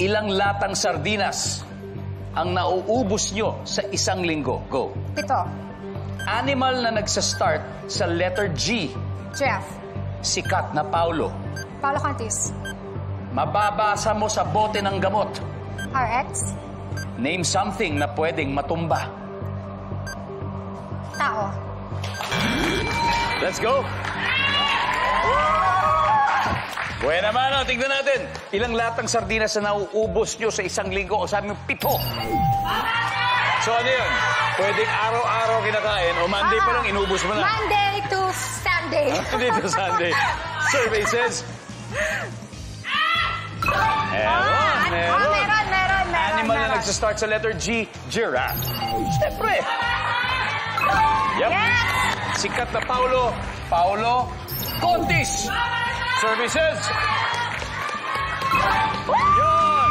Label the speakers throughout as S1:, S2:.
S1: Ilang latang sardinas ang nauubos nyo sa isang linggo? Go.
S2: Pito.
S1: Animal na nagsa-start sa letter G.
S2: Giraffe.
S1: Sikat na Paulo.
S2: Paolo Contis.
S1: Mababasa mo sa bote ng gamot.
S2: RX.
S1: Name something na pwedeng matumba.
S2: Tao.
S1: Let's go! Buena mano, tignan natin. Ilang latang sardinas na nauubos nyo sa isang linggo o sabi mo, pito. So ano yun? Pwedeng araw-araw kinakain o Monday pa lang inubos mo na.
S2: Monday to Sunday.
S1: Dito Sunday. Survey says... Meron,
S2: Ah,
S1: meron.
S2: ah, meron, meron, meron,
S1: Animal na
S2: meron.
S1: nagsa-start sa letter G, giraffe. Siyempre. Yep.
S2: Yes!
S1: Sikat na Paulo. Paulo Contis. Services. Yun.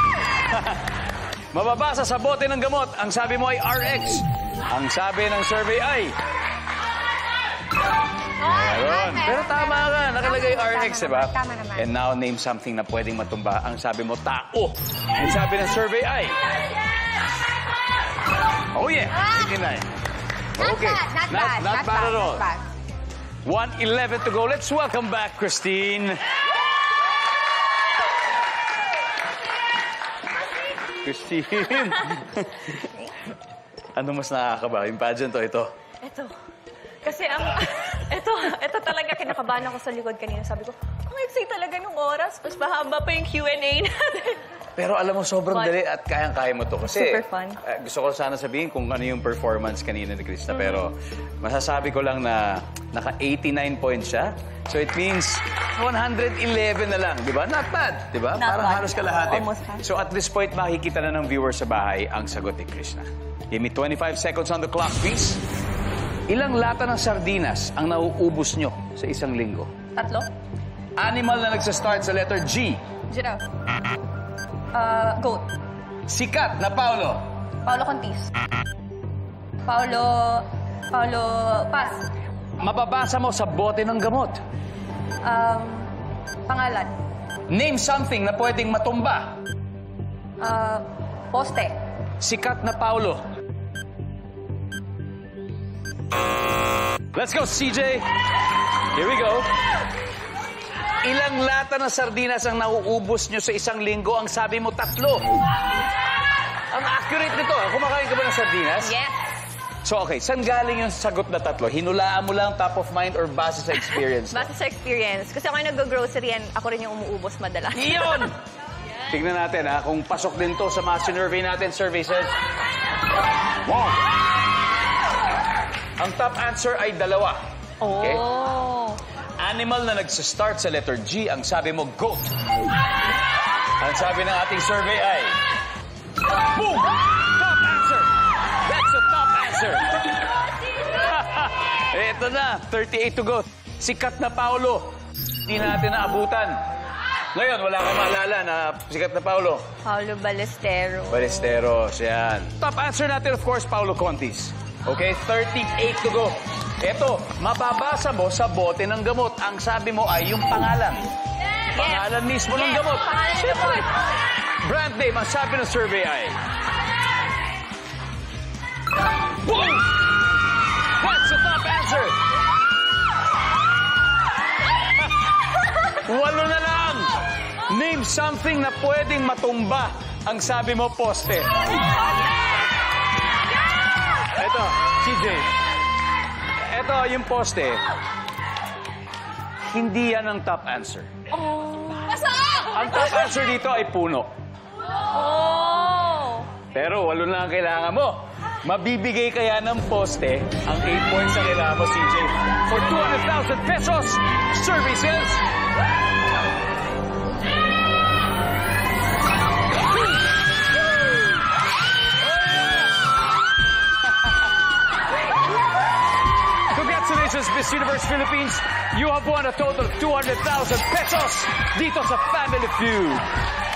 S1: Mababasa sa bote ng gamot. Ang sabi mo ay RX. Ang sabi ng survey ay... Meron. Pero tama ka. Nakalagay
S2: Tama,
S1: RX,
S2: tama
S1: diba?
S2: tama naman.
S1: And now, name something na pwedeng matumba. Ang sabi mo, tao. Ang sabi ng survey ay... Oh yeah. Sige na eh.
S2: Not
S1: Okay.
S2: bad, not,
S1: Not-
S2: bad.
S1: not bad at all.
S2: Not bad.
S1: 111 to go. Let's welcome back Christine. Christine. ano mas nakakaba? Yung pageant o ito?
S3: Ito. Kasi ang... ito, ito talaga kinakabahan ako sa likod kanina. Sabi ko, ang excited talaga nung oras. Mas mahaba pa yung Q&A natin.
S1: Pero alam mo, sobrang
S3: Fun.
S1: dali at kayang-kaya mo to. Kasi
S3: Super fun.
S1: eh, gusto ko sana sabihin kung ano yung performance kanina ni Krista. Pero masasabi ko lang na naka-89 points siya. So it means 111 na lang, di ba? Not bad, di ba?
S3: Not
S1: Parang
S3: bad.
S1: halos kalahati.
S3: Almost half.
S1: So at this point, makikita na ng viewers sa bahay ang sagot ni Krishna. Give me 25 seconds on the clock, please. Ilang lata ng sardinas ang nauubos nyo sa isang linggo?
S3: Tatlo?
S1: Animal na nagsa-start sa letter G.
S3: Giraffe. Uh, goat.
S1: Sikat na Paulo.
S3: Paolo Contis. Paolo... Paolo... Pass.
S1: Mababasa mo sa bote ng gamot.
S3: Um, pangalan.
S1: Name something na pwedeng matumba.
S3: Uh, poste.
S1: Sikat na Paulo. Let's go, CJ. Here we go. Ilang lata ng sardinas ang nauubos nyo sa isang linggo? Ang sabi mo, tatlo. Ang accurate nito. ah. Kumakain ka ba ng sardinas?
S3: Yes.
S1: So, okay. Saan galing yung sagot na tatlo? Hinulaan mo lang top of mind or base sa experience?
S3: Base sa experience. Kasi ako yung nag-grocery and ako rin yung umuubos madalas.
S1: Iyon! Tingnan natin ha, kung pasok din to sa mga sinurvey natin, survey says. Wow! Ang top answer ay dalawa. Okay?
S3: Oh.
S1: Animal na nagsa-start sa letter G, ang sabi mo, goat. Ang sabi ng ating survey ay... Boom! Top answer! That's the top answer! Ito na, 38 to go. Sikat na Paulo. Hindi natin naabutan. Ngayon, wala kang maalala na sikat na Paulo.
S3: Paolo Ballesteros.
S1: Balesteros, yan. Top answer natin, of course, Paulo Contis. Okay, 38 to go. Ito, mababasa mo sa bote ng gamot. Ang sabi mo ay yung pangalan. Pangalan mismo ng
S3: Yes,
S1: gamot.
S3: pangalan ng
S1: Siyempre.
S3: gamot.
S1: Brand name, ang sabi ng survey ay... Boom! That's the top answer! Walo na lang! Name something na pwedeng matumba. Ang sabi mo, poste. Ito, CJ. Ito, yung poste. Hindi yan ang top answer. Ang top answer dito ay puno.
S3: Oh!
S1: Pero walo na ang kailangan mo. Mabibigay kaya ng poste ang 8 points na kailangan mo, CJ. For 200,000 pesos, services. Congratulations, Universe Philippines. You have won a total of 200,000 pesos dito sa Family Feud.